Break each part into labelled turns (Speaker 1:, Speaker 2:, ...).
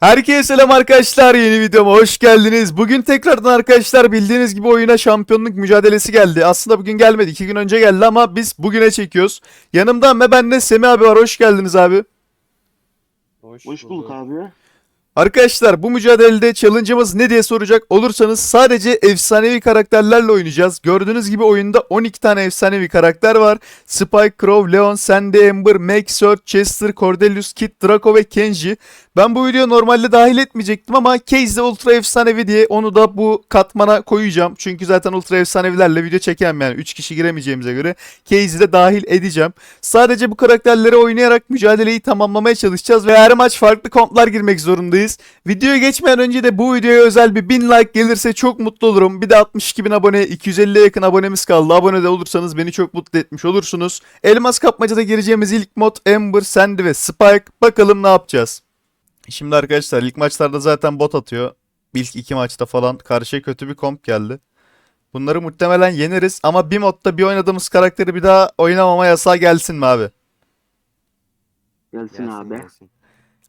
Speaker 1: Herkese selam arkadaşlar yeni videoma hoş geldiniz. Bugün tekrardan arkadaşlar bildiğiniz gibi oyuna şampiyonluk mücadelesi geldi. Aslında bugün gelmedi iki gün önce geldi ama biz bugüne çekiyoruz. Yanımda ve bende Semih abi var hoş geldiniz abi.
Speaker 2: Hoş,
Speaker 3: Hoş bulduk abi.
Speaker 1: Arkadaşlar bu mücadelede challenge'ımız ne diye soracak olursanız sadece efsanevi karakterlerle oynayacağız. Gördüğünüz gibi oyunda 12 tane efsanevi karakter var. Spike, Crow, Leon, Sandy, Ember, Meg, Search, Chester, Cordelius, Kit, Draco ve Kenji. Ben bu videoyu normalde dahil etmeyecektim ama Case de ultra efsanevi diye onu da bu katmana koyacağım. Çünkü zaten ultra efsanevilerle video çekemem yani 3 kişi giremeyeceğimize göre Case'i de dahil edeceğim. Sadece bu karakterleri oynayarak mücadeleyi tamamlamaya çalışacağız ve her maç farklı komplar girmek zorundayız. Videoya geçmeden önce de bu videoya özel bir 1000 like gelirse çok mutlu olurum. Bir de 62 bin abone, 250'ye yakın abonemiz kaldı. Abone de olursanız beni çok mutlu etmiş olursunuz. Elmas kapmacada gireceğimiz ilk mod Ember, Sandy ve Spike. Bakalım ne yapacağız. Şimdi arkadaşlar ilk maçlarda zaten bot atıyor. İlk iki maçta falan karşıya kötü bir komp geldi. Bunları muhtemelen yeneriz ama bir modda bir oynadığımız karakteri bir daha oynamama yasağı gelsin mi abi?
Speaker 3: Gelsin,
Speaker 2: Gelsin,
Speaker 3: abi.
Speaker 2: gelsin.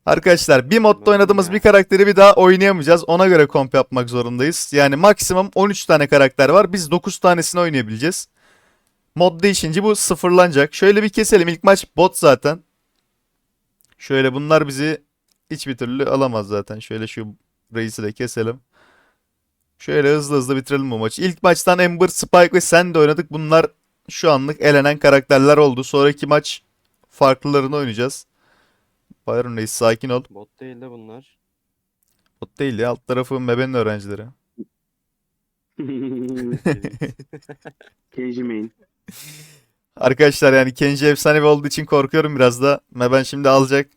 Speaker 1: Arkadaşlar bir modda oynadığımız bir karakteri bir daha oynayamayacağız. Ona göre komp yapmak zorundayız. Yani maksimum 13 tane karakter var. Biz 9 tanesini oynayabileceğiz. Mod değişince bu sıfırlanacak. Şöyle bir keselim. İlk maç bot zaten. Şöyle bunlar bizi hiçbir türlü alamaz zaten. Şöyle şu reisi de keselim. Şöyle hızlı hızlı bitirelim bu maçı. İlk maçtan Ember, Spike ve Sandy oynadık. Bunlar şu anlık elenen karakterler oldu. Sonraki maç farklılarını oynayacağız. Byron Reis sakin ol.
Speaker 2: Bot değil de bunlar.
Speaker 1: Bot değil ya. Alt tarafı Mebe'nin öğrencileri.
Speaker 3: Kenji main.
Speaker 1: Arkadaşlar yani Kenji efsanevi olduğu için korkuyorum biraz da. Meben şimdi alacak.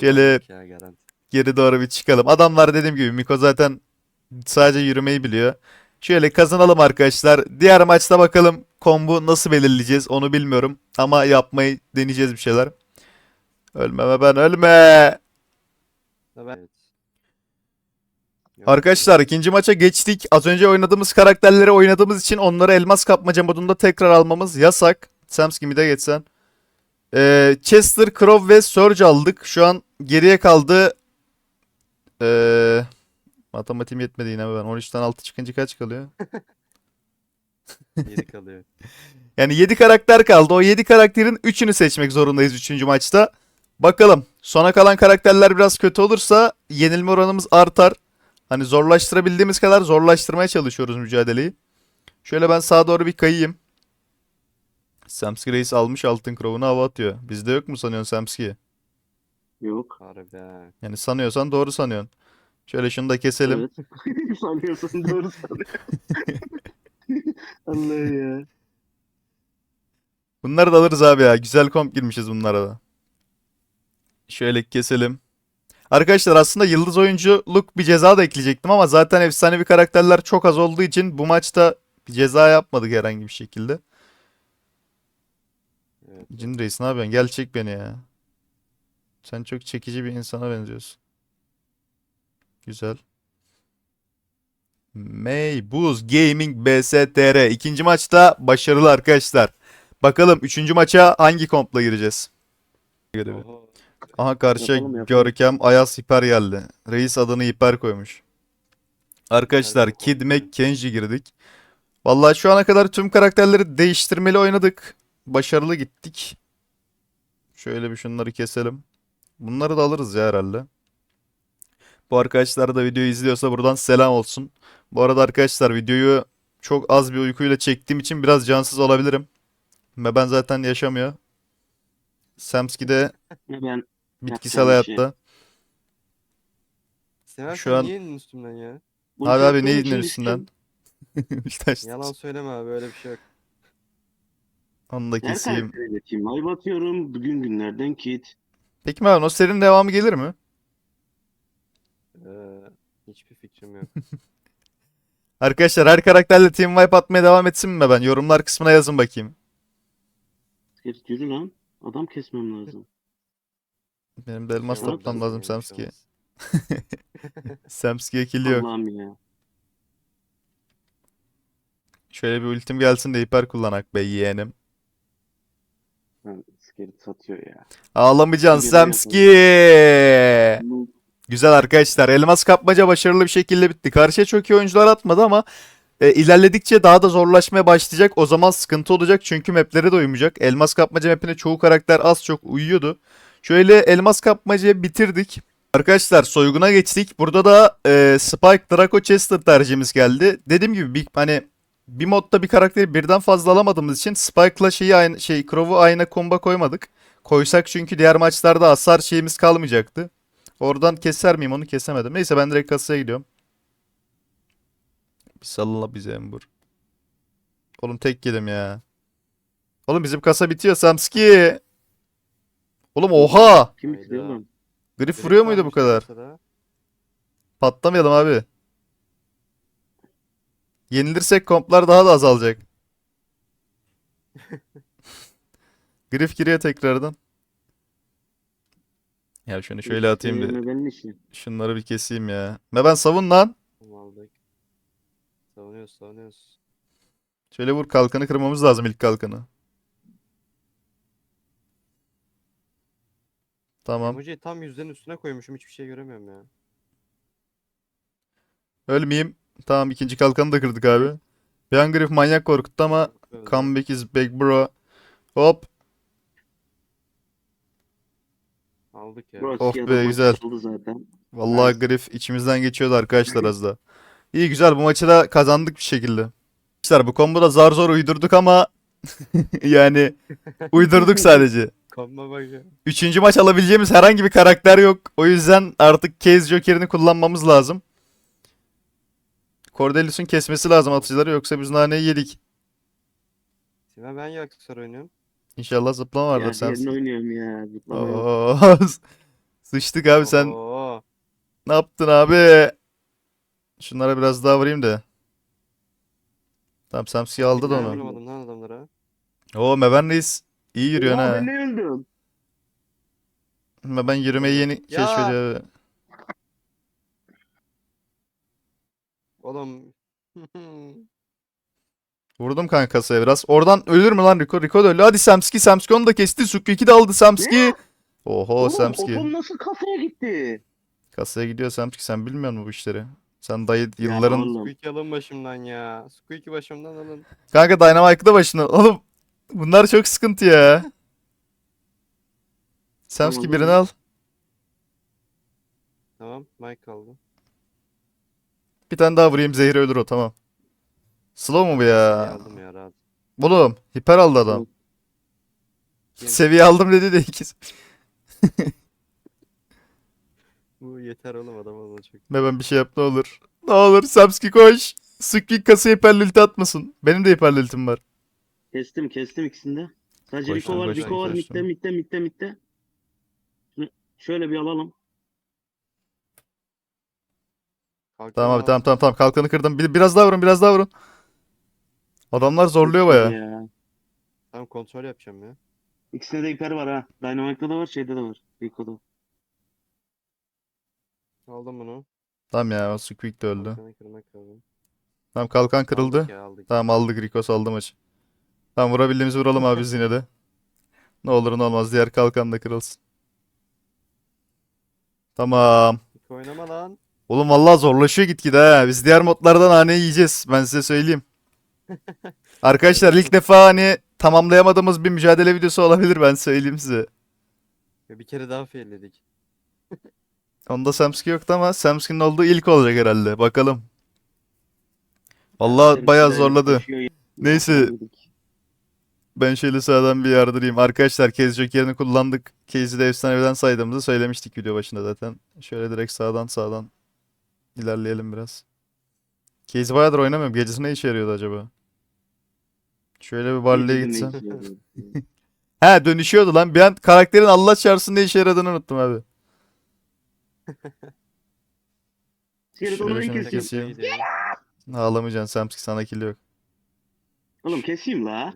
Speaker 1: Şöyle-. Geri doğru bir çıkalım. Adamlar dediğim gibi Miko zaten sadece yürümeyi biliyor. Şöyle kazanalım arkadaşlar. Diğer maçta bakalım kombu nasıl belirleyeceğiz onu bilmiyorum. Ama yapmayı deneyeceğiz bir şeyler. Ölme Meben ölme.
Speaker 2: Ben- Evet.
Speaker 1: Arkadaşlar ikinci maça geçtik. Az önce oynadığımız karakterleri oynadığımız için onları elmas kapmaca modunda tekrar almamız yasak. Samsky mid'e geçsen. Ee, Chester, Crow ve Surge aldık. Şu an geriye kaldı. Ee, matematiğim yetmedi yine ben. 13'ten 6 çıkınca kaç kalıyor?
Speaker 2: Yedi kalıyor.
Speaker 1: Yani 7 karakter kaldı. O 7 karakterin 3'ünü seçmek zorundayız 3. maçta. Bakalım. Sona kalan karakterler biraz kötü olursa yenilme oranımız artar. Hani zorlaştırabildiğimiz kadar zorlaştırmaya çalışıyoruz mücadeleyi. Şöyle ben sağa doğru bir kayayım. Samsky Reis almış altın krovunu hava atıyor. Bizde yok mu sanıyorsun Samsky'yi?
Speaker 3: Yok.
Speaker 2: Harbi ha.
Speaker 1: Yani sanıyorsan doğru sanıyorsun. Şöyle şunu da keselim.
Speaker 3: Evet. Sanıyorsun doğru sanıyor. Allah ya.
Speaker 1: Bunları da alırız abi ya. Güzel komp girmişiz bunlara da. Şöyle keselim. Arkadaşlar aslında yıldız oyunculuk bir ceza da ekleyecektim ama zaten efsanevi karakterler çok az olduğu için bu maçta bir ceza yapmadık herhangi bir şekilde.
Speaker 2: Evet.
Speaker 1: Cin Reis ne yapıyorsun? Gel çek beni ya. Sen çok çekici bir insana benziyorsun. Güzel. Meybuz Gaming BSTR. İkinci maçta başarılı arkadaşlar. Bakalım üçüncü maça hangi kompla gireceğiz? Görevi.
Speaker 2: Oho.
Speaker 1: Aha karşıya
Speaker 3: Yapalım, yapalım.
Speaker 1: Görkem Ayaz Hiper geldi. Reis adını Hiper koymuş. Arkadaşlar Kid. Mac Kenji girdik. Vallahi şu ana kadar tüm karakterleri değiştirmeli oynadık. Başarılı gittik. Şöyle bir şunları keselim. Bunları da alırız ya herhalde. Bu arkadaşlar da videoyu izliyorsa buradan selam olsun. Bu arada arkadaşlar videoyu çok az bir uykuyla çektiğim için biraz cansız olabilirim. Ve ben zaten yaşamıyor. Samski de
Speaker 3: Ya ben
Speaker 1: bitkisel
Speaker 3: Yapacağım bir şey.
Speaker 1: hayatta.
Speaker 2: Sever
Speaker 1: Şu
Speaker 2: sen
Speaker 1: an-
Speaker 2: niye elin üstümden ya?
Speaker 3: bunu
Speaker 1: Abi abi ne
Speaker 3: için
Speaker 1: indin üstünden?
Speaker 2: Yalan söyleme abi öyle bir şey yok.
Speaker 1: Onu da
Speaker 3: Her
Speaker 1: keseyim.
Speaker 3: Ay batıyorum. Bugün günlerden kit.
Speaker 1: Peki Mervan o serinin devamı gelir mi?
Speaker 2: Ee, hiçbir fikrim yok.
Speaker 1: Arkadaşlar her karakterle team wipe atmaya devam etsin mi ben? Yorumlar kısmına yazın bakayım.
Speaker 3: Git yürü lan. Adam kesmem lazım.
Speaker 1: Benim de elmas
Speaker 3: Tamam,
Speaker 1: toplam lazım Samski'ye.
Speaker 2: şey.
Speaker 1: Samski'ye kill yok.
Speaker 3: Allah'ım ya.
Speaker 1: Şöyle bir ultim gelsin de hiper kullanak be yeğenim.
Speaker 3: Skelet satıyor ya.
Speaker 1: Ağlamayacaksın Samski.
Speaker 3: Bu
Speaker 1: Güzel arkadaşlar. Elmas kapmaca başarılı bir şekilde bitti. Karşıya çok iyi oyuncular atmadı ama e, ilerledikçe daha da zorlaşmaya başlayacak. O zaman sıkıntı olacak çünkü mapleri de uymayacak. Elmas kapmaca mapine çoğu karakter az çok uyuyordu. Şöyle elmas kapmacayı bitirdik. Arkadaşlar soyguna geçtik. Burada da e, Spike Draco Chester tercihimiz geldi. Dediğim gibi bir, hani bir modda bir karakteri birden fazla alamadığımız için Spike'la şeyi aynı şey Crow'u aynı komba koymadık. Koysak çünkü diğer maçlarda hasar şeyimiz kalmayacaktı. Oradan keser miyim onu kesemedim. Neyse ben direkt kasaya gidiyorum. Bir salla bize Ember. Oğlum tek yedim ya. Oğlum bizim kasa bitiyor Samski. Oğlum oha.
Speaker 3: kim
Speaker 2: Hayda.
Speaker 3: istiyor lan?
Speaker 1: Grif vuruyor muydu bu kadar? Patlamayalım abi. Yenilirsek komplar daha da azalacak. Grif giriyor tekrardan. Ya şunu şöyle atayım bir.
Speaker 3: Yerine Benim işim.
Speaker 1: Şunları bir keseyim ya. Ne ben savun lan.
Speaker 2: Aldık. Savunuyoruz savunuyoruz.
Speaker 1: Şöyle vur kalkanı kırmamız lazım ilk kalkanı. Tamam.
Speaker 2: Emojiyi tam yüzlerin üstüne koymuşum hiçbir şey göremiyorum ya.
Speaker 1: Ölmeyeyim. Tamam ikinci kalkanı da kırdık abi. Bir an Grif manyak korkuttu ama
Speaker 2: Öldü.
Speaker 1: comeback is back bro. Hop.
Speaker 2: Aldık ya.
Speaker 3: Burası
Speaker 1: Of
Speaker 3: iki
Speaker 1: be, güzel.
Speaker 3: açıldı zaten.
Speaker 1: Vallahi Grif içimizden geçiyordu arkadaşlar az da. İyi güzel bu maçı da kazandık bir şekilde. Arkadaşlar bu kombo da zar zor uydurduk ama yani uydurduk sadece.
Speaker 2: Kanma bak ya.
Speaker 1: Üçüncü maç alabileceğimiz herhangi bir karakter yok. O yüzden artık Case Joker'ini kullanmamız lazım. Cordelius'un kesmesi lazım atıcıları yoksa biz naneyi yedik.
Speaker 2: Sima ben ya aksesuar oynuyorum.
Speaker 1: İnşallah zıplama vardır
Speaker 3: Ya
Speaker 1: sen.
Speaker 3: diğerini oynuyorum ya. Zıplamıyor.
Speaker 1: Oo, Sıçtık abi sen.
Speaker 2: Oo.
Speaker 1: Ne yaptın abi? Şunlara biraz daha vurayım da. Tamam Samsi aldı da
Speaker 2: Ben
Speaker 1: onu.
Speaker 2: vuramadım lan adamlara.
Speaker 1: Oo Meven Reis iyi yürüyorsun
Speaker 3: Ya
Speaker 1: ha.
Speaker 3: ne öldüm?
Speaker 1: Meven yürümeyi yeni
Speaker 2: Ya.
Speaker 1: keşfediyor. abi.
Speaker 2: Oğlum.
Speaker 1: Vurdum kanka kasaya biraz. Oradan ölür mü lan Rico? Rico da öldü. Hadi Samski. Samski onu da kesti. Suki 2 de aldı Samski. Oho
Speaker 3: Oğlum
Speaker 1: Samski.
Speaker 3: Otom nasıl kafaya gitti?
Speaker 1: Kasaya gidiyor Samski. Sen bilmiyor musun bu işleri? Sen dayı yılların...
Speaker 3: oğlum.
Speaker 2: Squeaky alın başımdan ya. Squeaky başımdan alın.
Speaker 1: Kanka Dynamite'da başına. Oğlum bunlar çok sıkıntı ya. Samski
Speaker 3: Tamam,
Speaker 1: birini al.
Speaker 2: Tamam. Mike kaldı.
Speaker 1: Bir tane daha vurayım. Zehri ölür o tamam. Slow mu bu ya?
Speaker 2: aldım ya rahat.
Speaker 1: Oğlum hiper aldı adam.
Speaker 2: Kim?
Speaker 1: Seviye aldım dedi de ikiz.
Speaker 2: Bu yeter oğlum adam olacak.
Speaker 1: Ne ben bir şey yap ne olur. Ne olur Samski koş. Suki kasaya hiperli ulti atmasın. Benim de hiperli ultim var.
Speaker 3: Kestim kestim ikisini de. Sadece
Speaker 1: Koştum,
Speaker 3: Rico var
Speaker 1: koştum,
Speaker 3: Rico var mitte mitte mitte mitte. Şöyle bir alalım.
Speaker 2: Kalkan
Speaker 1: Tamam abi tamam tamam tamam kalkanı kırdım. Bir, biraz daha vurun biraz daha vurun. Adamlar zorluyor baya.
Speaker 3: Ya.
Speaker 2: Tamam kontrol yapacağım ya.
Speaker 3: İkisinde de hiper var ha. Dynamite'da da var şeyde de var. Rico'da.
Speaker 2: Aldım bunu.
Speaker 1: Tamam ya o Squeak de öldü.
Speaker 2: Kalkanı kırmak lazım.
Speaker 1: Tamam kalkan kırıldı.
Speaker 2: Aldık ya aldık.
Speaker 1: Tamam aldık Rico saldı maçı. Tamam vurabildiğimizi vuralım abi biz yine de. Ne olur ne olmaz diğer kalkan da kırılsın. Tamam.
Speaker 2: Oynama lan.
Speaker 1: Oğlum vallahi zorlaşıyor gitgide ha. Biz diğer modlardan haneyi yiyeceğiz. Ben size söyleyeyim. Arkadaşlar ilk defa hani tamamlayamadığımız bir mücadele videosu olabilir ben söyleyeyim size.
Speaker 2: Ya Bir kere daha failledik.
Speaker 1: Onda Samski yoktu ama Samski'nin olduğu ilk olacak herhalde. Bakalım. Vallahi bayağı zorladı. Neyse ben şöyle sağdan bir yardırayım. Arkadaşlar Case Joker'ini kullandık. Case'i de efsaneviden saydığımızı söylemiştik video başında zaten. Şöyle direkt sağdan sağdan ilerleyelim biraz. Case bayağıdır oynamıyorum. Gecesi ne işe yarıyordu acaba? Şöyle bir Barley'e gitsem. He dönüşüyordu lan. Bir an karakterin Allah çarpsın ne işe yaradığını unuttum abi. Şöyle şunu
Speaker 3: keseyim.
Speaker 1: Ağlamayacaksın Samski sana kill yok.
Speaker 3: Oğlum keseyim la.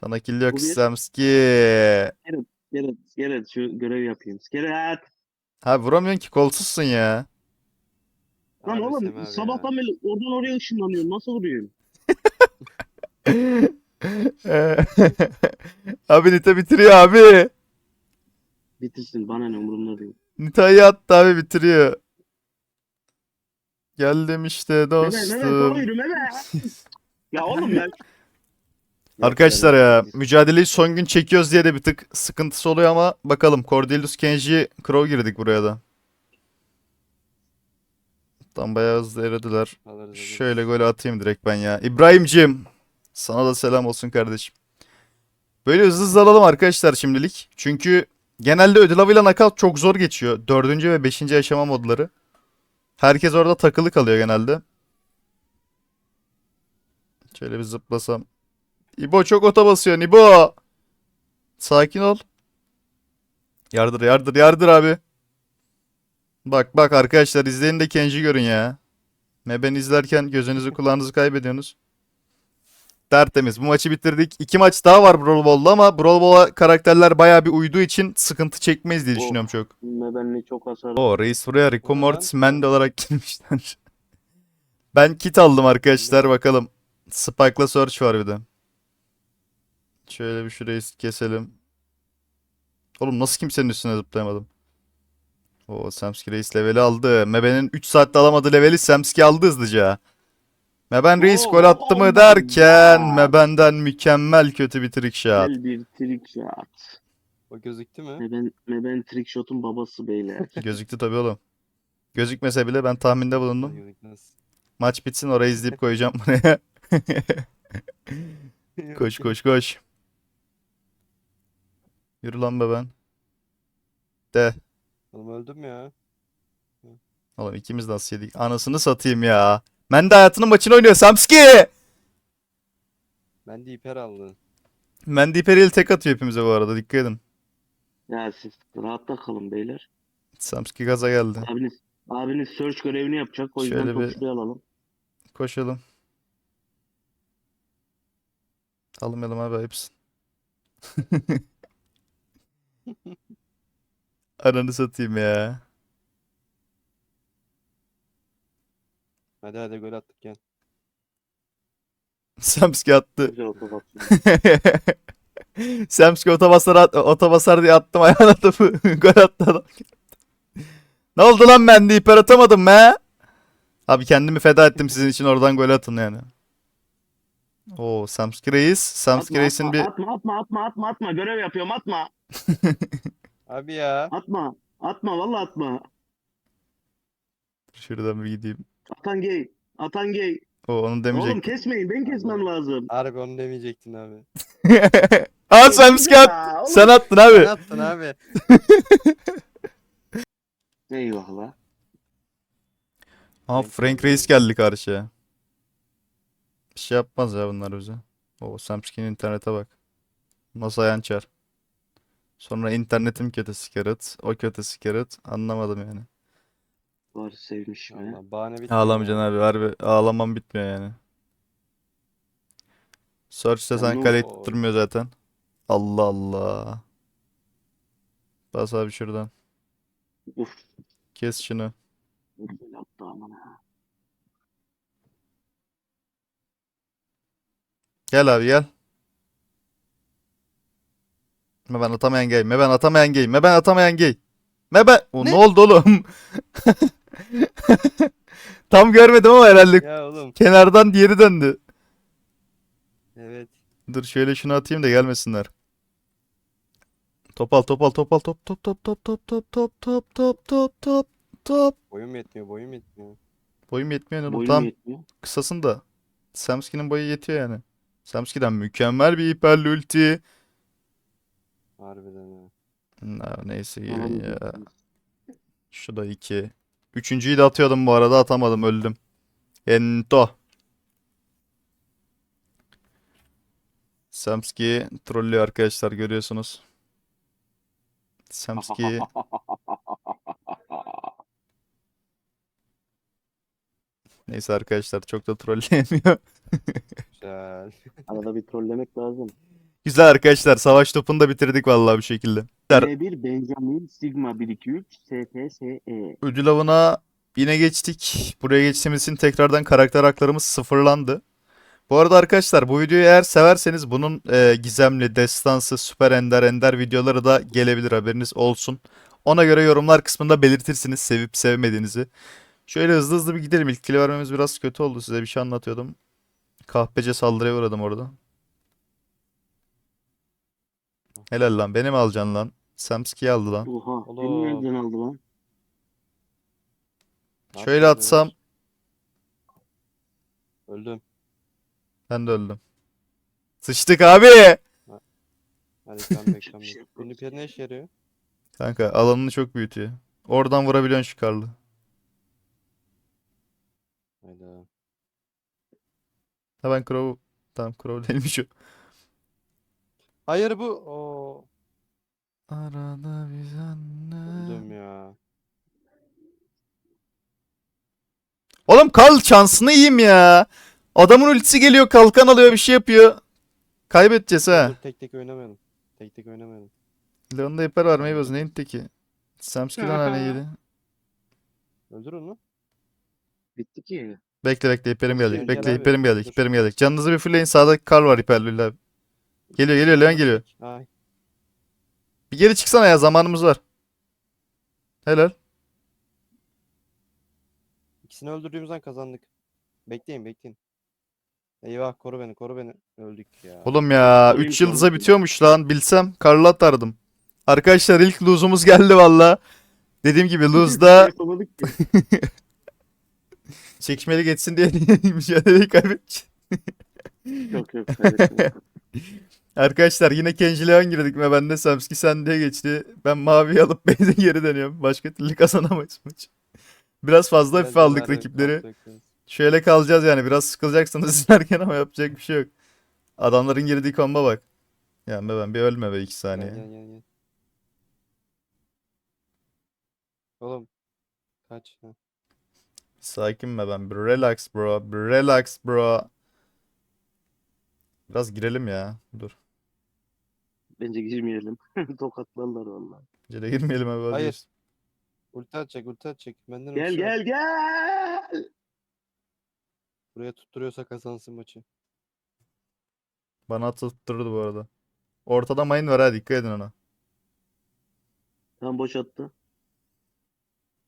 Speaker 1: Sana kill yok
Speaker 3: Bu bir-
Speaker 1: Samski.
Speaker 3: Skelet, skelet şu görev yapayım. Skelet.
Speaker 1: Ha vuramıyorsun ki kolsuzsun ya.
Speaker 3: Lan oğlum
Speaker 2: Sema abi
Speaker 3: sabahtan beri oradan oraya ışınlanıyorum. Nasıl vuruyorum?
Speaker 1: Abi Nita bitiriyor abi.
Speaker 3: Bitirsin bana ne umurumda değil.
Speaker 1: Nita'yı attı abi bitiriyor. Geldim işte
Speaker 3: Mehmet Mehmet
Speaker 1: dostum.
Speaker 3: doğru yürü Mehmet. ya oğlum ya.
Speaker 1: Arkadaşlar ya
Speaker 2: Yok,
Speaker 1: mücadeleyi son gün çekiyoruz diye de bir tık sıkıntısı oluyor ama bakalım Cordelius Kenji Crow girdik buraya da. Tam bayağı hızlı erediler. Şöyle gol atayım direkt ben ya. İbrahim'cim sana da selam olsun kardeşim. Böyle hızlı hızlı alalım arkadaşlar şimdilik. Çünkü genelde ödül avıyla nakavt çok zor geçiyor. Dördüncü ve beşinci aşama modları. Herkes orada takılı kalıyor genelde. Şöyle bir zıplasam. İbo çok ota basıyor İbo. Sakin ol. Yardır yardır yardır abi. Bak bak arkadaşlar izleyin de Kenji görün ya. Ne ben izlerken gözünüzü kulağınızı kaybediyorsunuz. Tertemiz. Bu maçı bitirdik. İki maç daha var Brawl Ball'da ama Brawl Ball'a karakterler bayağı bir uyduğu için sıkıntı çekmeyiz diye düşünüyorum çok.
Speaker 3: Mebenli çok hasar.
Speaker 1: O reis buraya Rico. Mortis Mendy olarak girmişler. Ben kit aldım arkadaşlar bakalım. Spike'la Search var bir de. Şöyle bir şurayı keselim. Oğlum nasıl kimsenin üstüne zıplayamadım? O Samski Reis leveli aldı. Mebe'nin 3 saatte alamadığı leveli Samski aldı hızlıca. Meben Reis gol attı mı derken
Speaker 3: God.
Speaker 1: Meben'den mükemmel kötü bir trick shot.
Speaker 3: Gel bir trick shot.
Speaker 2: O gözüktü mü?
Speaker 3: Meben, Meben trick shot'un babası beyler.
Speaker 1: Gözüktü tabii oğlum. Gözükmese bile ben tahminde bulundum.
Speaker 2: Gözükmez.
Speaker 1: Maç bitsin orayı izleyip koyacağım buraya. Koş koş koş. Yürü lan be ben. De.
Speaker 2: Oğlum öldüm ya.
Speaker 1: Oğlum ikimiz nasıl yedik? Anasını satayım ya. Ben de hayatının maçını oynuyor Samski.
Speaker 2: Ben de hiper aldım.
Speaker 1: Mendy Peril tek atıyor hepimize bu arada dikkat edin.
Speaker 3: ya siz rahatta kalın beyler.
Speaker 1: Samski gaza geldi.
Speaker 3: Abiniz abiniz search görevini yapacak. O yüzden
Speaker 1: Şöyle bir-
Speaker 3: alalım.
Speaker 1: Koşalım. Almayalım abi ayıpsın. Ananı satayım ya.
Speaker 2: Hadi hadi gol attık gel.
Speaker 1: Samski attı.
Speaker 3: Güzel otobüs.
Speaker 1: Samski otobasar, at otobasar diye attım ayağına topu. Gol attı adam. Ne oldu lan ben de hiper atamadım be? Abi kendimi feda ettim sizin için oradan gol atın yani. Oo Samski Reis. Samski Reis'in bir
Speaker 3: atma atma atma atma atma görev yapıyorum atma.
Speaker 2: Abi ya.
Speaker 3: Atma. Atma vallahi atma.
Speaker 1: şuradan bir gideyim.
Speaker 3: Atan gay. Atan gay.
Speaker 1: O onu
Speaker 3: Oğlum
Speaker 1: demeyecek.
Speaker 3: kesmeyin ben kesmem lazım.
Speaker 2: Harbi onu demeyecektin abi.
Speaker 1: Aa Samski at.
Speaker 3: Ya, oğlum.
Speaker 1: Sen attın
Speaker 2: Ne
Speaker 1: abi.
Speaker 2: yaptın abi?
Speaker 3: Eyvallah.
Speaker 1: Aa Frank Reis geldi karşıya. Bir şey yapmaz ya bunlar bize. O Samski'nin internete bak. Nasıl yançar. Sonra internetim kötü sikerit. O kötü sikerit. Anlamadım yani.
Speaker 3: Var sevmiş mi?
Speaker 2: Allah bahane bitti.
Speaker 1: Ağlamayacaksın abi. Harbi ağlamam bitmiyor yani. Search desen
Speaker 3: Onu-
Speaker 1: kaleyi tutturmuyor zaten. Allah Allah. Bas abi şuradan.
Speaker 3: Uf.
Speaker 1: Kes şunu.
Speaker 3: Aman ha.
Speaker 1: Gel abi gel. Me ben atamayan gay. Me ben atamayan gay. Me ben atamayan gay. Me ben... O ne oldu oğlum? Tam görmedim ama herhalde
Speaker 2: Ya oğlum.
Speaker 1: kenardan diğeri döndü.
Speaker 2: Evet.
Speaker 1: Dur şöyle şunu atayım da gelmesinler. Top al top al top top top top top top top top top top top top.
Speaker 2: Boyum yetmiyor boyum yetmiyor.
Speaker 1: Boyum yetmiyor oğlum.
Speaker 3: Boyun
Speaker 1: Tam
Speaker 3: yetmiyor.
Speaker 1: kısasın da. Samski'nin boyu yetiyor yani. Samski'den mükemmel bir hiperli ulti.
Speaker 2: Harbiden ha.
Speaker 1: Na, neyse gelin ya. Şu da iki. Üçüncüyü de atıyordum bu arada atamadım öldüm. Ento. Samski trollüyor arkadaşlar görüyorsunuz. Samski neyse arkadaşlar çok da trolleyemiyor.
Speaker 2: Güzel.
Speaker 3: Arada bir trollemek lazım.
Speaker 1: Güzel arkadaşlar savaş topunu da bitirdik vallahi bir şekilde. Der-
Speaker 3: B1 Benjamin Sigma 123 STSE.
Speaker 1: Ödül avına yine geçtik. Buraya geçtiğimiz için tekrardan karakter haklarımız sıfırlandı. Bu arada arkadaşlar bu videoyu eğer severseniz bunun e, gizemli, destansı, süper ender ender videoları da gelebilir haberiniz olsun. Ona göre yorumlar kısmında belirtirsiniz sevip sevmediğinizi. Şöyle hızlı hızlı bir gidelim. İlk kili vermemiz biraz kötü oldu. Size bir şey anlatıyordum. Kahpece saldırıya uğradım orada. Helal lan. Beni mi alacaksın lan? Samski'yi aldı lan.
Speaker 3: Oha.
Speaker 2: Oğlum.
Speaker 3: Beni nereden aldı lan?
Speaker 2: Ne
Speaker 1: Şöyle
Speaker 2: yapıyorsun
Speaker 1: atsam?
Speaker 2: Öldüm.
Speaker 1: ben de öldüm. Sıçtık abi.
Speaker 2: Hadi sen bekle.
Speaker 3: Hiçbir şey.
Speaker 2: Günlük ne işe yarıyor?
Speaker 1: Kanka alanını çok büyütüyor. Oradan vurabiliyorsun şu karlı.
Speaker 2: Hayda.
Speaker 1: Ha ben Crow... Tamam Crow değilmiş o.
Speaker 2: Hayır bu. Oo.
Speaker 1: Arada biz anne.
Speaker 2: Öldüm ya.
Speaker 1: Oğlum Karl şansını yiyeyim ya. Adamın ultisi geliyor kalkan alıyor bir şey yapıyor. Kaybedeceğiz ha.
Speaker 2: Dur, tek tek oynamayalım. Tek tek oynamayalım.
Speaker 1: Leon'da hiper var Maybaz neyin teki? Samski'den hani iyiydi.
Speaker 2: Öldürün mü?
Speaker 3: Bitti ki.
Speaker 1: Bekle bekle hiperim gelecek.
Speaker 2: Gel,
Speaker 1: Bekle hiperim.
Speaker 2: Dur.
Speaker 1: Hiperim gelecek. Canınızı bir fullleyin. Sağda Karl var hiperli abi. Geliyor geliyor Leon geliyor.
Speaker 2: Ay.
Speaker 1: Bir geri çıksana ya zamanımız var. Helal.
Speaker 2: İkisini öldürdüğümüzden kazandık. Bekleyin bekleyin. Eyvah koru beni koru beni. Öldük ya.
Speaker 1: Oğlum ya
Speaker 3: Oyun
Speaker 1: 3 yıldıza bitiyormuş lan. Bilsem Karl'ı atardım. Arkadaşlar ilk lose'umuz geldi valla. Dediğim gibi lose'da
Speaker 3: ki.
Speaker 1: çekişmeli geçsin diye mücadeleyi kaybettik.
Speaker 3: Yok yok.
Speaker 1: Arkadaşlar yine Kenji Leon girdik ve ben de Samski sen diye geçti. Ben mavi alıp base'e geri dönüyorum. Başka türlü kazanamayız maç. Biraz fazla hafife aldık rakipleri. Şöyle kalacağız yani. Biraz sıkılacaksınız izlerken ama yapacak bir şey yok. Adamların girdiği komba bak. Ya be ben bir ölme be 2
Speaker 2: Gel
Speaker 1: saniye.
Speaker 2: gel gel gel. Oğlum. Kaç. Ha.
Speaker 1: Sakin be ben. Bir relax bro. Bir relax bro. Biraz girelim ya. Dur.
Speaker 3: Bence girmeyelim. Tokatlarlar vallahi.
Speaker 1: Cele girmeyelim abi.
Speaker 2: Hayır.
Speaker 1: vazgeç.
Speaker 2: Ulti atacak ulti atacak. Benden
Speaker 3: Gel
Speaker 2: yok.
Speaker 3: gel gel.
Speaker 2: Buraya tutturuyorsa kazansın maçı.
Speaker 1: Bana atıp durdu bu arada. Ortada mayın var ha dikkat edin ona.
Speaker 3: Tam boş attı.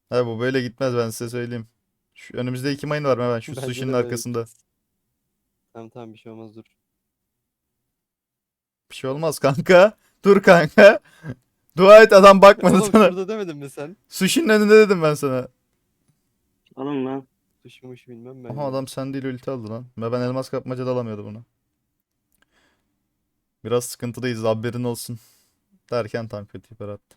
Speaker 1: Ha bu böyle gitmez ben size söyleyeyim. Şu önümüzde iki mayın var hemen şu
Speaker 2: Bence
Speaker 1: sushi'nin
Speaker 2: de böyle
Speaker 1: arkasında.
Speaker 2: Tamam tamam bir şey olmaz dur.
Speaker 1: Bir şey olmaz kanka. Dur kanka. Dua et adam bakmadı
Speaker 2: Oğlum
Speaker 1: sana.
Speaker 2: şurada demedin mi sen?
Speaker 1: Sushi'nin önünde dedim ben sana.
Speaker 3: Alın lan.
Speaker 2: Düşmüş bilmem ben.
Speaker 1: Aha adam sen değil ulti aldı lan. Ve ben elmas kapmacada alamıyordu bunu. Biraz sıkıntıdayız haberin olsun. Derken tam kötü hiper attı.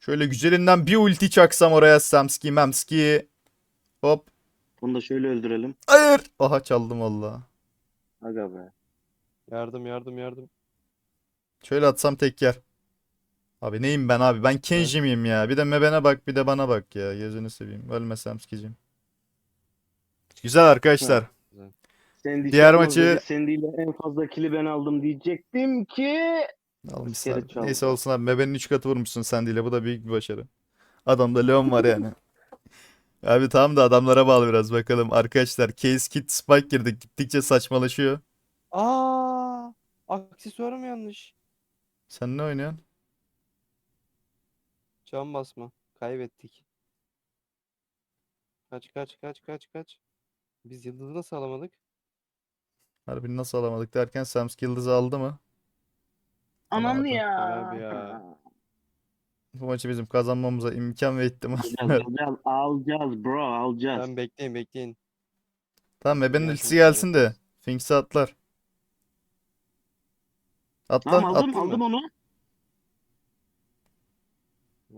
Speaker 1: Şöyle güzelinden bir ulti çaksam oraya Samski Memski. Hop.
Speaker 3: Onu da şöyle öldürelim.
Speaker 1: Hayır. Aha çaldım valla.
Speaker 3: Aga be.
Speaker 2: Yardım yardım yardım.
Speaker 1: Şöyle atsam tek yer. Abi neyim ben abi? Ben Kenji miyim ya? Bir de Meben'e bak bir de bana bak ya. Gözünü seveyim. Ölme Samski'cim. Güzel arkadaşlar.
Speaker 3: Sandy
Speaker 1: Diğer maçı-
Speaker 3: dedi. Sandy ile en fazla kili ben aldım diyecektim ki.
Speaker 1: Almışsın. Neyse olsun abi. Mebe'nin 3 katı vurmuşsun sen değil. Bu da büyük bir başarı. Adamda Leon var yani. Abi tamam da adamlara bağlı biraz bakalım. Arkadaşlar Case Kit Spike girdik. Gittikçe saçmalaşıyor.
Speaker 2: Aa! Aksesuarım yanlış.
Speaker 1: Sen ne oynuyorsun?
Speaker 2: Can basma. Kaybettik. Kaç kaç kaç kaç kaç. Biz yıldızı nasıl alamadık?
Speaker 1: Harbi nasıl alamadık derken Samski Yıldız'ı aldı mı?
Speaker 3: Aman
Speaker 1: Alamadı.
Speaker 3: ya.
Speaker 2: Abi ya.
Speaker 1: Bu maçı bizim kazanmamıza imkan ve ihtimal
Speaker 3: Alacağız, alacağız, alacağız bro alacağız.
Speaker 2: Tamam bekleyin bekleyin.
Speaker 1: Tamam Mebe'nin
Speaker 2: Gelsin
Speaker 1: ultisi gelsin de. Finks'i atlar. Atla,
Speaker 3: Tamam aldım
Speaker 1: atla.
Speaker 3: aldım onu.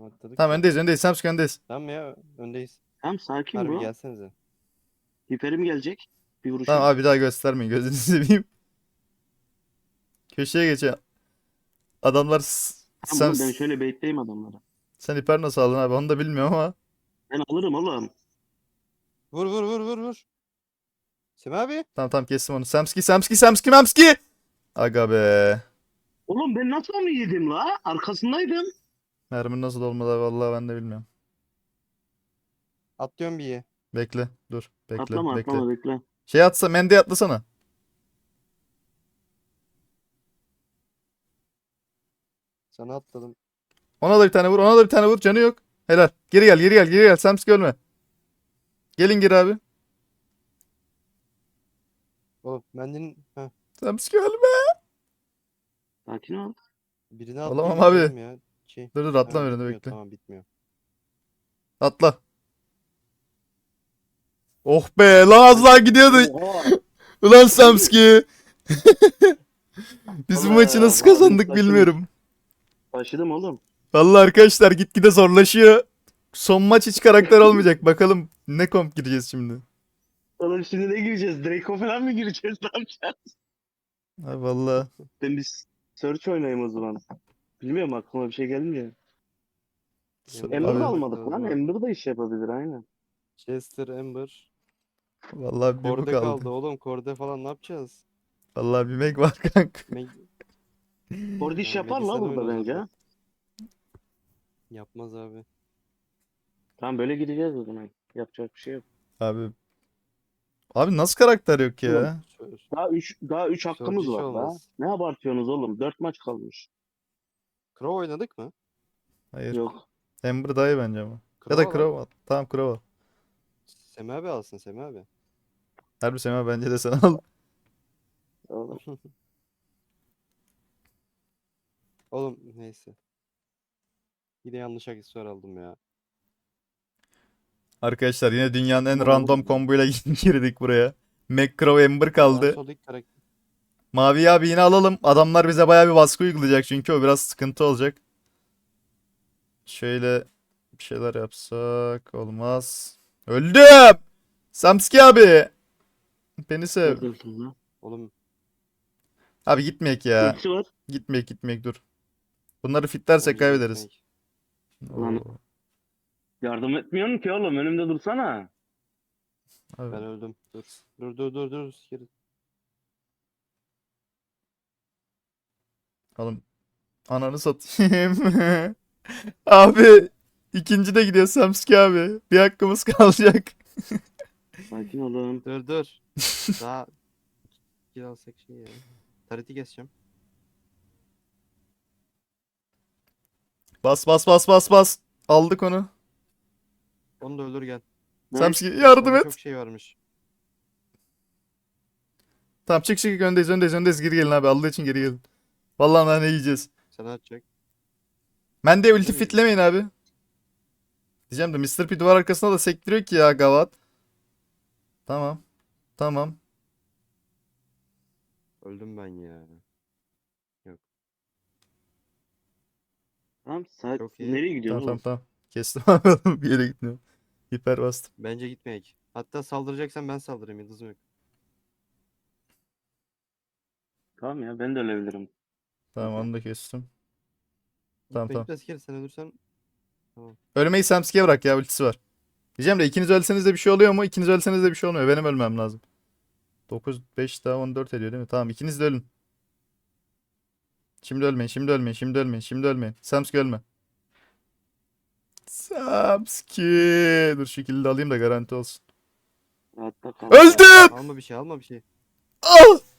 Speaker 2: Atladık.
Speaker 1: Tamam öndeyiz öndeyiz. Samski öndeyiz.
Speaker 2: Tamam ya öndeyiz.
Speaker 3: Tamam sakin
Speaker 2: Harbi
Speaker 3: bro.
Speaker 2: gelsenize.
Speaker 3: Hiperim gelecek. Bir vuruş.
Speaker 1: Tamam abi bir daha göstermeyin. Gözünü seveyim. Köşeye geçe. Adamlar s-
Speaker 3: Tamam,
Speaker 1: sen,
Speaker 3: oğlum, ben şöyle bekleyeyim adamları.
Speaker 1: sen hiper nasıl aldın abi onu da bilmiyorum ama.
Speaker 3: Ben alırım oğlum.
Speaker 2: Vur vur vur vur vur. Semih abi.
Speaker 1: Tamam tamam kestim onu. Samski Samski Samski Mamski. Aga be.
Speaker 3: Oğlum ben nasıl onu yedim la? Arkasındaydım.
Speaker 1: Mermin nasıl olmadı vallahi ben de bilmiyorum.
Speaker 2: Atlıyorum bir ye.
Speaker 1: Bekle dur. Bekle
Speaker 3: atlama
Speaker 1: bekle.
Speaker 3: atlama bekle.
Speaker 1: Şey atsa Mendy atlasana.
Speaker 2: Sana atladım.
Speaker 1: Ona da bir tane vur ona da bir tane vur canı yok. Helal. Geri gel geri gel geri gel Samsk ölme. Gelin gir abi.
Speaker 2: Oğlum Mendy'nin... Heh.
Speaker 1: Samsk.
Speaker 3: Sakin ol.
Speaker 1: Olamam
Speaker 2: atlayayım
Speaker 1: abi.
Speaker 2: dedim ya. Şey.
Speaker 1: Dur dur
Speaker 2: ha,
Speaker 1: atlama önünde
Speaker 2: bitmiyor,
Speaker 1: bekle.
Speaker 2: Tamam bitmiyor.
Speaker 1: Atla. Oh be lan az daha gidiyordu.
Speaker 3: Oha.
Speaker 1: Ulan Samski. Biz bu maçı nasıl kazandık
Speaker 3: saçma.
Speaker 1: bilmiyorum.
Speaker 3: Taşıdım oğlum.
Speaker 1: Vallahi arkadaşlar gitgide zorlaşıyor. Son maç hiç karakter olmayacak. Bakalım ne komp gireceğiz şimdi.
Speaker 3: Oğlum şimdi ne gireceğiz? Draco falan mı gireceğiz? Ne yapacağız?
Speaker 1: Ay vallahi.
Speaker 3: Ben biz search oynayayım o zaman. Bilmiyorum aklıma bir şey gelmiyor. Ember
Speaker 2: Abi-
Speaker 3: almadık lan. Ember da iş yapabilir aynen.
Speaker 2: Chester, Ember.
Speaker 1: Vallahi bir bu
Speaker 2: Korde
Speaker 1: kaldı.
Speaker 2: kaldı oğlum. Korde falan ne yapacağız?
Speaker 1: Vallahi bir meg var kanka.
Speaker 2: Meg-
Speaker 3: Orada iş
Speaker 2: Ya,
Speaker 3: yapar la
Speaker 2: Melisa'da
Speaker 3: burada bence. ha.
Speaker 2: Yapmaz abi.
Speaker 3: Tamam böyle gideceğiz o zaman. Yapacak bir şey yok.
Speaker 1: Abi. Abi nasıl karakter yok ya?
Speaker 3: Daha 3 daha 3 hakkımız var daha.
Speaker 2: olmaz.
Speaker 3: Ne abartıyorsunuz oğlum? 4 maç kalmış.
Speaker 2: Crow oynadık mı?
Speaker 1: Hayır.
Speaker 3: Yok.
Speaker 1: Ember iyi bence ama. Ya da
Speaker 2: Crow
Speaker 1: Crow al. Tamam Crow al.
Speaker 2: Semih abi alsın Semih abi.
Speaker 1: Harbi Sema bence de sen al.
Speaker 3: Oğlum.
Speaker 2: Oğlum neyse. Yine yanlış aksesuar aldım ya.
Speaker 1: Arkadaşlar yine dünyanın en random kombuyla girdik buraya. Meg Crow Ember kaldı. Mavi abi yine alalım. Adamlar bize bayağı bir baskı uygulayacak çünkü o biraz sıkıntı olacak. Şöyle bir şeyler yapsak olmaz. Öldüm. Samski abi. Beni sev.
Speaker 2: Oğlum
Speaker 1: Abi gitmeyek ya. Gitmeyek gitmeyek dur. Bunları fitlersek kaybederiz. Oo.
Speaker 3: Yardım etmiyorsun ki oğlum. Önümde dursana.
Speaker 1: Abi.
Speaker 2: Ben öldüm. Dur. Dur dur dur dur. Geri.
Speaker 1: Oğlum ananı satayım. abi ikinci de gidiyor Samski abi. Bir hakkımız kalacak.
Speaker 3: Sakin olun.
Speaker 2: Dur dur. Daha kill alsak şey ya. Tariti keseceğim.
Speaker 1: Bas bas bas bas bas. Aldık onu.
Speaker 2: Onu da öldür gel.
Speaker 1: Samski yardım
Speaker 2: Orada
Speaker 1: et.
Speaker 2: Çok şey varmış.
Speaker 1: Tamam çık çık öndeyiz öndeyiz öndeyiz geri gelin abi Allah için geri gelin. Vallahi lan ne yiyeceğiz.
Speaker 2: Sen atacak.
Speaker 1: Ben de ulti fitlemeyin abi. Diyeceğim de Mr. P duvar arkasına da sektiriyor ki ya Gavat. Tamam. Tamam.
Speaker 2: Öldüm ben ya.
Speaker 3: Tamam. Saat...
Speaker 2: Çok iyi.
Speaker 3: Nereye gidiyorsun
Speaker 1: Tamam tamam tamam. Kestim abi bir yere gitmiyorum. Hiper bastım.
Speaker 2: Bence gitmeyek. Hatta saldıracaksan ben saldırayım yıldızım yok.
Speaker 3: Tamam ya ben de ölebilirim.
Speaker 1: Tamam onu da kestim. Tamam,
Speaker 2: Gitme
Speaker 1: tamam.
Speaker 2: kere sen ölürsen
Speaker 1: Ölmeyi Samski'ye bırak ya ultisi var. Diyeceğim de ikiniz ölseniz de bir şey oluyor mu? İkiniz ölseniz de bir şey olmuyor. Benim ölmem lazım. 9, 5 daha 14 ediyor değil mi? Tamam ikiniz de ölün. Şimdi ölmeyin, şimdi ölmeyin, şimdi ölmeyin, şimdi ölmeyin. Samski ölme. Samski. Dur şu kilidi alayım da garanti olsun. Öldüm!
Speaker 2: alma bir şey alma bir şey.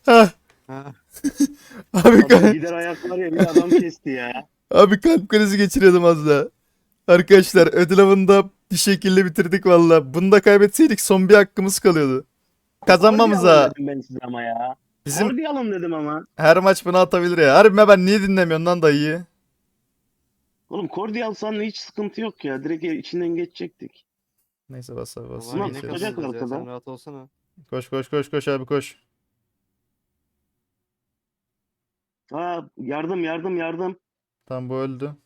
Speaker 1: Heh.
Speaker 2: Ha.
Speaker 1: Abi,
Speaker 3: Adam
Speaker 1: kalp,
Speaker 3: gider ayak var ya bir adam kesti ya.
Speaker 1: abi kalp krizi geçiriyordum az daha. Arkadaşlar ödül avında bir şekilde bitirdik valla. Bunu da kaybetseydik son bir hakkımız kalıyordu.
Speaker 3: Alın dedim ben size ama ya.
Speaker 1: bizim
Speaker 3: alın dedim ama.
Speaker 1: her maç bunu atabilir ya. Harbi ben niye dinlemiyorum lan dayıyı?
Speaker 3: Oğlum Kordi alsan hiç sıkıntı yok ya. Direkt içinden geçecektik.
Speaker 1: Neyse bas abi bas.
Speaker 3: Ulan
Speaker 1: Geçeriz.
Speaker 3: tutacak
Speaker 2: kazanırız ya,
Speaker 3: arkada.
Speaker 2: Sen rahat olsana.
Speaker 1: Koş koş koş koş abi koş.
Speaker 3: Aa yardım yardım yardım.
Speaker 1: Tamam bu öldü.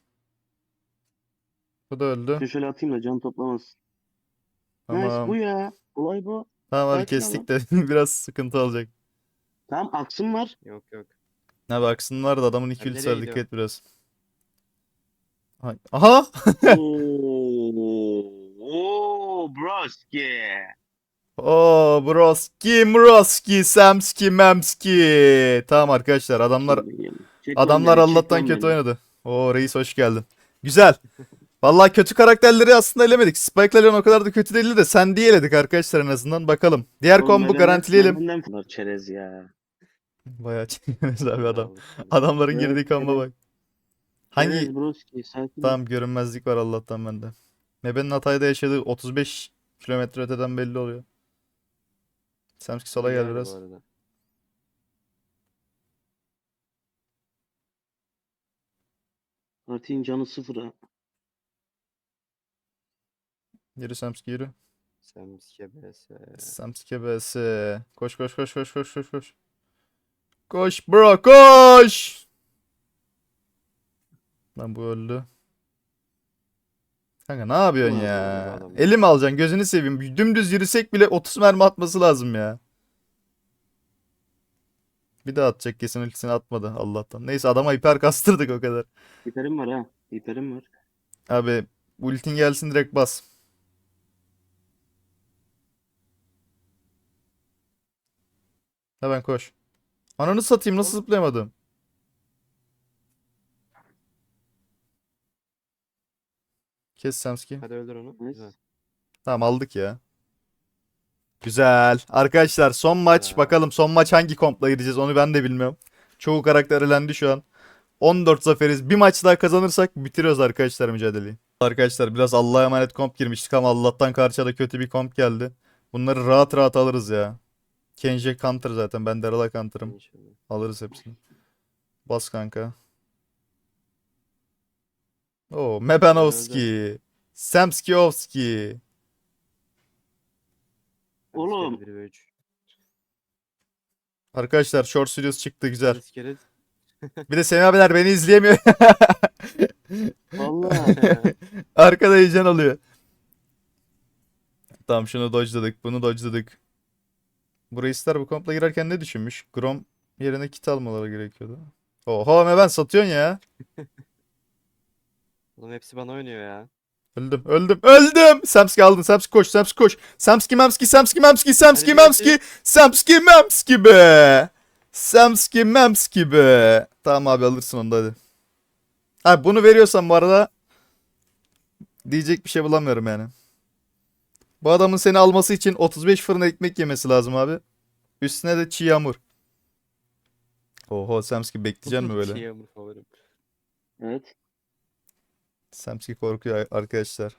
Speaker 1: Bu da öldü.
Speaker 3: Bir Şöyle atayım da can toplamasın. Nice
Speaker 1: Tamam.
Speaker 3: bu ya. Olay bu.
Speaker 1: Tamam abi
Speaker 3: Sakin ol
Speaker 1: kestik de biraz sıkıntı olacak.
Speaker 3: Tamam aksın var.
Speaker 2: Yok yok.
Speaker 1: Ne baksın var da adamın iki
Speaker 2: Ben
Speaker 1: ultisi
Speaker 2: nereye
Speaker 1: var dikkat
Speaker 2: gidiyorum?
Speaker 1: et biraz. Ay- Aha!
Speaker 3: Oo, oo, broski.
Speaker 1: Oo broski mroski samski memski. Tamam arkadaşlar adamlar
Speaker 3: Çek
Speaker 1: adamlar
Speaker 3: çek
Speaker 1: Allah'tan kötü oynadı. Oo reis hoş geldin. Güzel. Vallahi kötü karakterleri aslında elemedik. Spike Leon o kadar da kötü değildi de sen diye eledik arkadaşlar en azından bakalım. Diğer kombu garantileyelim.
Speaker 3: benden bunlar çerez ya.
Speaker 1: Bayağı çekiyoruz abi adam. Adamların girdiği
Speaker 3: evet.
Speaker 1: bak. Hangi
Speaker 3: Broski sakin.
Speaker 1: Tamam görünmezlik var Allah'tan bende. Mebe'nin Hatay'da yaşadığı 35 kilometre öteden belli oluyor. Samski sola gel biraz.
Speaker 3: Fatih'in canı sıfır ha.
Speaker 1: Yürü Samski yürü.
Speaker 2: Sen skebes.
Speaker 1: Samski BS. Koş koş koş koş koş koş koş. Koş bro koş. Lan bu öldü. Kanka ne yapıyorsun ya? Elim alacaksın gözünü seveyim. Dümdüz yürüsek bile 30 mermi atması lazım ya. Bir daha atacak kesin ultisini atmadı Allah'tan. Neyse adama hiper kastırdık o kadar.
Speaker 3: Hiperim var ha. Hiperim var.
Speaker 1: Abi ultin gelsin direkt bas. Hemen koş. Ananı satayım nasıl zıplayamadım? Kes Samski.
Speaker 2: Hadi öldür onu. Güzel.
Speaker 1: Tamam aldık ya. Güzel. Arkadaşlar son maç.
Speaker 2: Ya.
Speaker 1: Bakalım son maç hangi kompla gideceğiz onu ben de bilmiyorum. Çoğu karakter elendi şu an. 14 zaferiz. Bir maç daha kazanırsak bitiriyoruz arkadaşlar mücadeleyi. Arkadaşlar biraz Allah'a emanet komp girmiştik ama Allah'tan karşıda kötü bir komp geldi. Bunları rahat rahat alırız ya. Kenji counter zaten. Ben Daryl'a counter'ım.
Speaker 2: İnşallah.
Speaker 1: Alırız hepsini. Bas kanka. Oo, Mebanovski. Samskiovski.
Speaker 2: Hadi
Speaker 3: Oğlum.
Speaker 2: ve üç.
Speaker 1: Arkadaşlar Short Studios çıktı güzel. Bir de Semih abiler beni izleyemiyor.
Speaker 3: Vallahi.
Speaker 1: Arkada heyecan oluyor. Tamam şunu dodge'ladık. Bunu dodge'ladık. Bu reisler bu kompla girerken ne düşünmüş? Grom yerine kit almaları gerekiyordu. Oha ben satıyorsun ya.
Speaker 2: Oğlum hepsi bana oynuyor ya.
Speaker 1: Öldüm, öldüm, öldüm. Samski aldın. Samski koş, Samski koş. Samski memski, Samski memski, Samski
Speaker 2: Hadi
Speaker 1: memski, Samski memski be. Samski memski be. Tamam abi alırsın onu da hadi. Abi bunu veriyorsan bu arada diyecek bir şey bulamıyorum yani. Bu adamın seni alması için 35 fırın ekmek yemesi lazım abi. Üstüne de çiğ yağmur. Oho Samski bekleyeceksin mi böyle?
Speaker 2: Çiğ yağmur favorim.
Speaker 3: evet.
Speaker 1: Samski korkuyor arkadaşlar.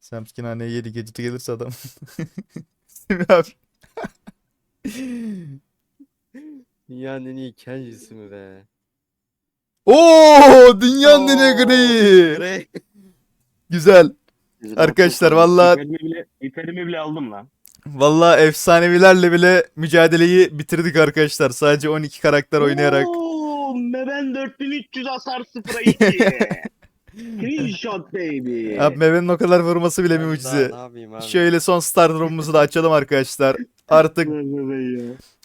Speaker 1: Samski naneye yedi geceti gelirse adam. Semih abi.
Speaker 2: Dünyanın en iyi Kenji'si mi be?
Speaker 1: Oo, dünyanın en iyi greyi.
Speaker 2: Grey.
Speaker 1: Güzel. Arkadaşlar, vallahi-
Speaker 3: Hiperimi bile, bile aldım lan.
Speaker 1: Vallahi efsanevilerle bile mücadeleyi bitirdik arkadaşlar. Sadece 12 karakter oynayarak.
Speaker 3: Oo, Meben 4300 hasar 0'a 2. Clean shot baby.
Speaker 1: Abi Meve'nin o kadar vurması bile bir
Speaker 2: daha
Speaker 1: mucize.
Speaker 2: Ne yapayım abi?
Speaker 1: Şöyle son star drop'umuzu da açalım arkadaşlar. Artık.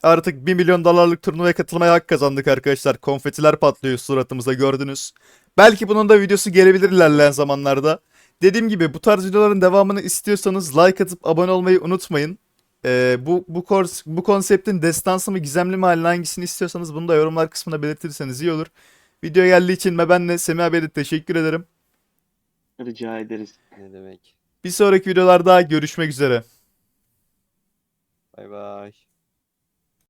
Speaker 1: Artık 1 milyon dolarlık turnuvaya katılmaya hak kazandık arkadaşlar. Konfetiler patlıyor suratımıza gördünüz. Belki bunun da videosu gelebilir ilerleyen zamanlarda. Dediğim gibi bu tarz videoların devamını istiyorsanız like atıp abone olmayı unutmayın. Ee, bu bu kors, bu konseptin destansı mı gizemli mi halini hangisini istiyorsanız bunu da yorumlar kısmında belirtirseniz iyi olur. Video geldiği için ve ben de Semih abiye de teşekkür ederim.
Speaker 3: Rica ederiz.
Speaker 2: Ne demek?
Speaker 1: Bir sonraki videolarda görüşmek üzere.
Speaker 2: Bay bay.